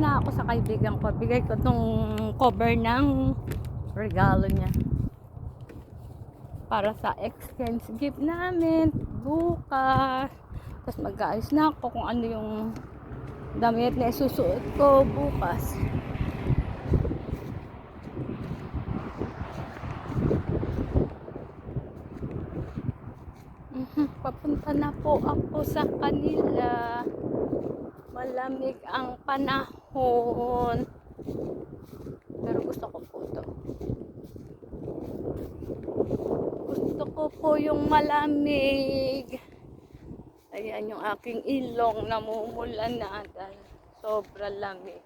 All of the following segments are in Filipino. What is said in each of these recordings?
muna ako sa kaibigan ko. Bigay ko tong cover ng regalo niya. Para sa exchange gift namin bukas. Tapos mag-aayos na ako kung ano yung damit na isusuot ko bukas. Mhm, Papunta na po ako sa kanila. Malamig ang panahon. Pero gusto ko po to. Gusto ko po yung malamig. Ayan yung aking ilong namumula na dahil sobrang lamig.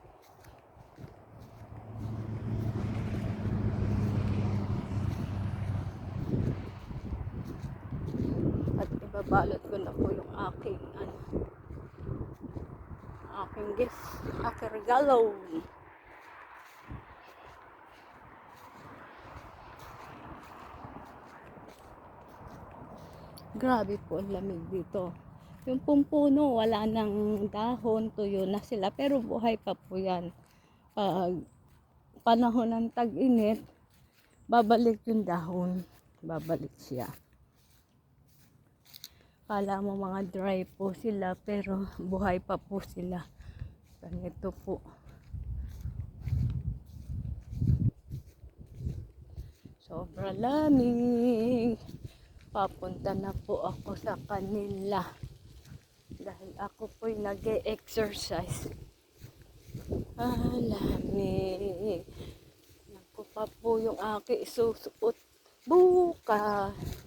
At ibabalot ko na po yung aking ano, aking gift, aking regalo. Grabe po ang lamig dito. Yung pumpuno, wala nang dahon, tuyo na sila. Pero buhay pa po yan. Pag panahon ng tag-init, babalik yung dahon. Babalik siya. Kala mo mga dry po sila, pero buhay pa po sila. Ganito po. Sobra lamig. Papunta na po ako sa kanila. Dahil ako po'y nag exercise Ah, lamig. Po yung aking isusuot bukas.